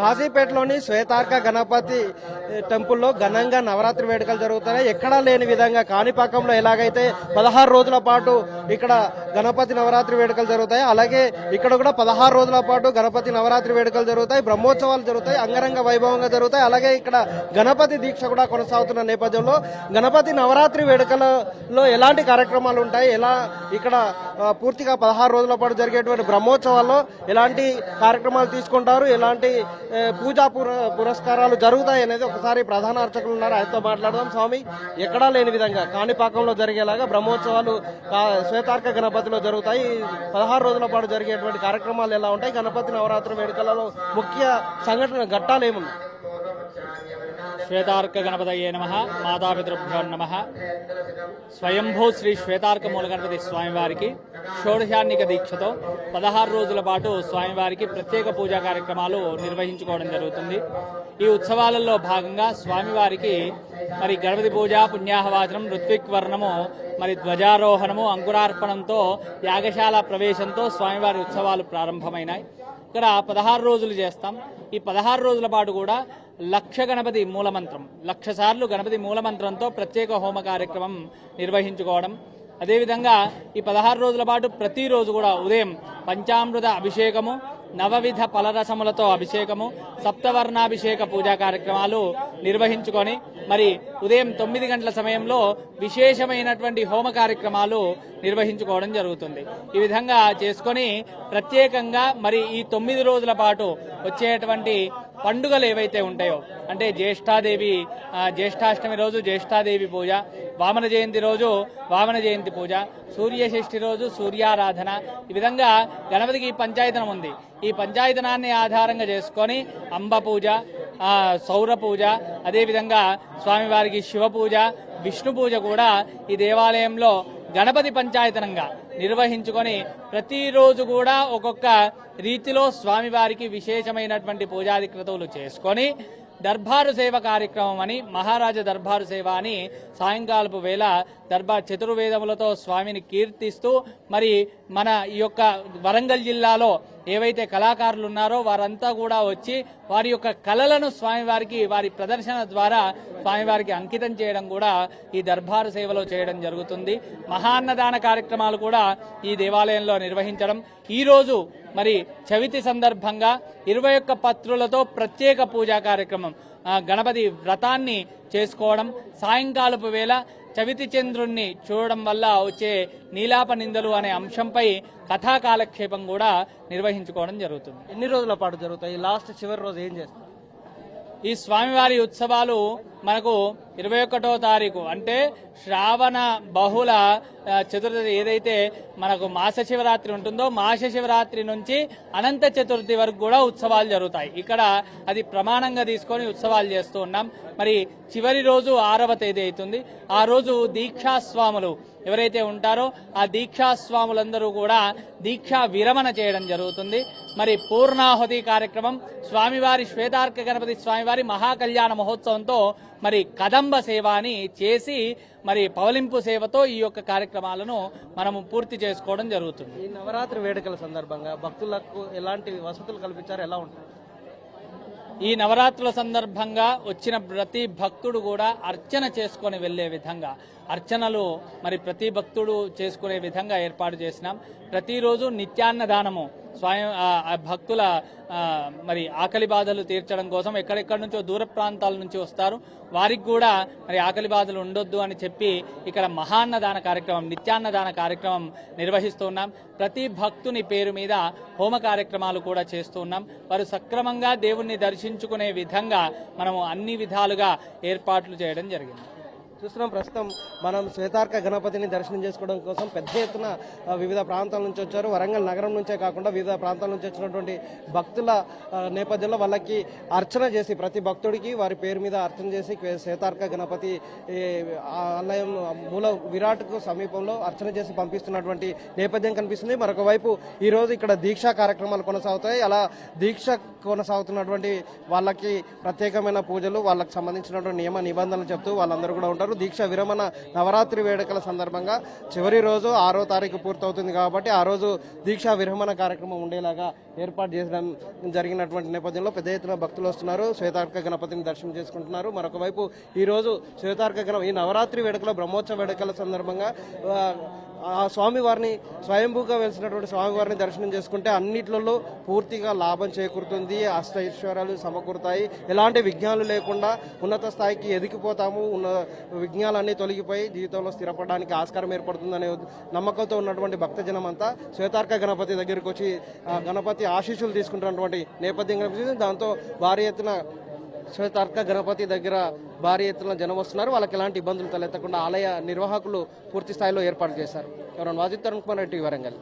కాశీపేటలోని శ్వేతార్క గణపతి టెంపుల్లో ఘనంగా నవరాత్రి వేడుకలు జరుగుతున్నాయి. ఎక్కడా లేని విధంగా కాణిపాకంలో ఎలాగైతే పదహారు రోజుల పాటు ఇక్కడ గణపతి నవరాత్రి వేడుకలు జరుగుతాయి అలాగే ఇక్కడ కూడా పదహారు రోజుల పాటు గణపతి నవరాత్రి వేడుకలు జరుగుతాయి బ్రహ్మోత్సవాలు జరుగుతాయి అంగరంగ వైభవంగా జరుగుతాయి అలాగే ఇక్కడ గణపతి దీక్ష కూడా కొనసాగుతున్న నేపథ్యంలో గణపతి నవరాత్రి వేడుకలలో ఎలాంటి కార్యక్రమాలు ఉంటాయి ఎలా ఇక్కడ పూర్తిగా పదహారు రోజుల పాటు జరిగేటువంటి బ్రహ్మోత్సవాల్లో ఎలాంటి కార్యక్రమాలు తీసుకుంటారు ఎలాంటి పూజా పుర- పురస్కారాలు జరుగుతాయి అనేది ఒకసారి ప్రధాన అర్చకులు ఉన్నారు. ఆయనతో మాట్లాడదాం. స్వామి ఎక్కడా లేని విధంగా కాణిపాకంలో జరిగేలాగా బ్రహ్మోత్సవాలు శ్వేతార్క గణపతిలో జరుగుతాయి. పదహారు రోజుల పాటు జరిగేటువంటి కార్యక్రమాలు ఎలా ఉంటాయి? గణపతి నవరాత్రి వేడుకలలో ముఖ్య సంఘటన ఘట్టాలు ఏమున్నాయి? శ్వేతార్క గణపతయే నమ. మాతాపితృభ్యో నమ. స్వయంభూ శ్రీ శ్వేతార్క మూలగణపతి స్వామివారికి షోడశాన్నిక దీక్షతో పదహారు రోజుల పాటు స్వామివారికి ప్రత్యేక పూజా కార్యక్రమాలు నిర్వహించుకోవడం జరుగుతుంది. ఈ ఉత్సవాలలో భాగంగా స్వామివారికి మరి గణపతి పూజ పుణ్యాహవాచనం ఋత్విక్ వర్ణము మరి ధ్వజారోహణము అంకురార్పణంతో యాగశాల ప్రవేశంతో స్వామివారి ఉత్సవాలు ప్రారంభమైనాయి. ఇక్కడ పదహారు రోజులు చేస్తాం. ఈ పదహారు రోజుల పాటు కూడా లక్ష గణపతి మూలమంత్రం లక్ష సార్లు గణపతి మూలమంత్రంతో ప్రత్యేక హోమ కార్యక్రమం నిర్వహించుకోవడం. అదేవిధంగా ఈ పదహారు రోజుల పాటు ప్రతిరోజు కూడా ఉదయం పంచామృత అభిషేకము నవవిధ ఫలరసములతో అభిషేకము సప్తవర్ణాభిషేక పూజా కార్యక్రమాలు నిర్వహించుకొని మరి ఉదయం తొమ్మిది గంటల సమయంలో విశేషమైనటువంటి హోమ కార్యక్రమాలు నిర్వహించుకోవడం జరుగుతుంది. ఈ విధంగా చేసుకొని ప్రత్యేకంగా మరి ఈ తొమ్మిది రోజుల పాటు వచ్చేటువంటి పండుగలు ఏవైతే ఉంటాయో అంటే జ్యేష్ఠాదేవి జ్యేష్ఠాష్టమి రోజు జ్యేష్ఠాదేవి పూజ వామన జయంతి రోజు వామన జయంతి పూజ సూర్యషష్ఠి రోజు సూర్యారాధన. ఈ విధంగా గణపతికి ఈ పంచాయతనం ఉంది. ఈ పంచాయతనాన్ని ఆధారంగా చేసుకొని అంబ పూజ సౌర పూజ అదేవిధంగా స్వామివారికి శివ పూజ విష్ణు పూజ కూడా ఈ దేవాలయంలో గణపతి పంచాయతనంగా నిర్వహించుకొని ప్రతిరోజు కూడా ఒక్కొక్క రీతిలో స్వామివారికి విశేషమైనటువంటి పూజాది క్రతువులు చేసుకొని దర్బారు సేవ కార్యక్రమం అని మహారాజ దర్బారు సేవ అని సాయంకాలపు వేళ దర్బార్ చతుర్వేదములతో స్వామిని కీర్తిస్తూ మరి మన ఈ యొక్క వరంగల్ జిల్లాలో ఏవైతే కళాకారులు ఉన్నారో వారంతా కూడా వచ్చి వారి యొక్క కళలను స్వామివారికి వారి ప్రదర్శన ద్వారా స్వామివారికి అంకితం చేయడం కూడా ఈ దర్బారు సేవలో చేయడం జరుగుతుంది. మహాన్నదాన కార్యక్రమాలు కూడా ఈ దేవాలయంలో నిర్వహించడం. ఈరోజు మరి చవితి సందర్భంగా ఇరవై ఒక్క పత్రులతో ప్రత్యేక పూజా కార్యక్రమం. గణపతి వ్రతాన్ని చేసుకోవడం సాయంకాలపు వేళ చవితి చంద్రుణ్ణి చూడడం వల్ల వచ్చే నీలాప నిందలు అనే అంశంపై కథా కాలక్షేపం కూడా నిర్వహించుకోవడం జరుగుతుంది. ఎన్ని రోజుల పాటు జరుగుతాయి? లాస్ట్ చివరి రోజు ఏం చేస్తారు? ఈ స్వామివారి ఉత్సవాలు మనకు ఇరవై ఒకటో తారీఖు. అంటే శ్రావణ బహుళ చతుర్థి ఏదైతే మనకు మాస శివరాత్రి ఉంటుందో మాస శివరాత్రి నుంచి అనంత చతుర్థి వరకు కూడా ఉత్సవాలు జరుగుతాయి. ఇక్కడ అది ప్రమాణంగా తీసుకొని ఉత్సవాలు చేస్తూ ఉన్నాం. మరి చివరి రోజు ఆరవ తేదీ అవుతుంది. ఆ రోజు దీక్షాస్వాములు ఎవరైతే ఉంటారో ఆ దీక్షాస్వాములందరూ కూడా దీక్షా విరమణ చేయడం జరుగుతుంది. మరి పూర్ణాహుతి కార్యక్రమం స్వామివారి శ్వేతార్క గణపతి స్వామివారి మహాకళ్యాణ మహోత్సవంతో మరి కదంబ సేవ అని చేసి మరి పవలింపు సేవతో ఈ యొక్క కార్యక్రమాలను మనము పూర్తి చేసుకోవడం జరుగుతుంది. ఈ నవరాత్రి వేడుకల సందర్భంగా భక్తులకు ఎలాంటి వసతులు కల్పించారు? ఎలా ఉంటుంది ఈ నవరాత్రుల సందర్భంగా వచ్చిన ప్రతి భక్తుడు కూడా అర్చన చేసుకొని వెళ్ళే విధంగా అర్చనలు మరి ప్రతి భక్తుడు చేసుకునే విధంగా ఏర్పాటు చేసినాం. ప్రతిరోజు నిత్యాన్నదానము స్వయం ఆ, భక్తుల మరి ఆకలి బాధలు తీర్చడం కోసం ఎక్కడెక్కడి నుంచో దూర ప్రాంతాల నుంచి వస్తారు. వారికి కూడా మరి ఆకలి బాధలు ఉండొద్దు అని చెప్పి ఇక్కడ మహాన్నదాన కార్యక్రమం నిత్యాన్నదాన కార్యక్రమం నిర్వహిస్తున్నాం ప్రతి భక్తుని పేరు మీద హోమ కార్యక్రమాలు కూడా చేస్తున్నాం వారు సక్రమంగా దేవుణ్ణి దర్శించుకునే విధంగా మనము అన్ని విధాలుగా ఏర్పాట్లు చేయడం జరిగింది. చూస్తున్నాం. ప్రస్తుతం మనం శ్వేతార్క గణపతిని దర్శనం చేసుకోవడం కోసం పెద్ద ఎత్తున వివిధ ప్రాంతాల నుంచి వచ్చారు. వరంగల్ నగరం నుంచే కాకుండా వివిధ ప్రాంతాల నుంచి వచ్చినటువంటి భక్తుల నేపథ్యంలో వాళ్ళకి అర్చన చేసి ప్రతి భక్తుడికి వారి పేరు మీద అర్చన చేసి శ్వేతార్క గణపతి ఆలయం మూల విరాట్కు సమీపంలో అర్చన చేసి పంపిస్తున్నటువంటి నేపథ్యం కనిపిస్తుంది. మరొక వైపు ఈరోజు ఇక్కడ దీక్షా కార్యక్రమాలు కొనసాగుతాయి. అలా దీక్ష కొనసాగుతున్నటువంటి వాళ్ళకి ప్రత్యేకమైన పూజలు వాళ్ళకి సంబంధించినటువంటి నియమ నిబంధనలు చెప్తూ వాళ్ళందరూ కూడా ఉంటారు. చేస్తున్నారు దీక్ష విరమణ నవరాత్రి వేడుకల సందర్భంగా చివరి రోజు ఆరో తారీఖు పూర్తవుతుంది కాబట్టి ఆ రోజు దీక్ష విరమణ కార్యక్రమం ఉండేలాగా ఏర్పాటు చేయడం జరిగినటువంటి నేపథ్యంలో పెద్ద ఎత్తున భక్తులు వస్తున్నారు. శ్వేతార్క గణపతిని దర్శనం చేసుకుంటున్నారు. మరొక వైపు ఈరోజు శ్వేతార్క గణ ఈ నవరాత్రి వేడుకల బ్రహ్మోత్సవ వేడుకల సందర్భంగా ఆ, స్వామివారిని స్వయంభూగా వెలిసినటువంటి స్వామివారిని దర్శనం చేసుకుంటే అన్నిట్లలో పూర్తిగా లాభం చేకూరుతుంది అష్టైశ్వర్యాలు సమకూరుతాయి. ఎలాంటి విఘ్నాలు లేకుండా ఉన్నత స్థాయికి ఎదిగిపోతాము ఉన్న విఘ్నాలన్నీ తొలగిపోయి జీవితంలో స్థిరపడడానికి ఆస్కారం ఏర్పడుతుందనే నమ్మకంతో ఉన్నటువంటి భక్తజనం అంతా శ్వేతార్క గణపతి దగ్గరికి వచ్చి గణపతి ఆశీస్సులు తీసుకుంటున్నటువంటి నేపథ్యం కనిపిస్తుంది. దాంతో భారీ ఎత్తున శ్వేతార్క గణపతి దగ్గర భారీ ఎత్తున జనం వస్తున్నారు. వాళ్ళకి ఎలాంటి ఇబ్బందులు తలెత్తకుండా ఆలయ నిర్వాహకులు పూర్తి స్థాయిలో ఏర్పాటు చేశారు. ఎవరైనా వాజిత్ తరుణ్ కుమార్ రెడ్డి వరంగల్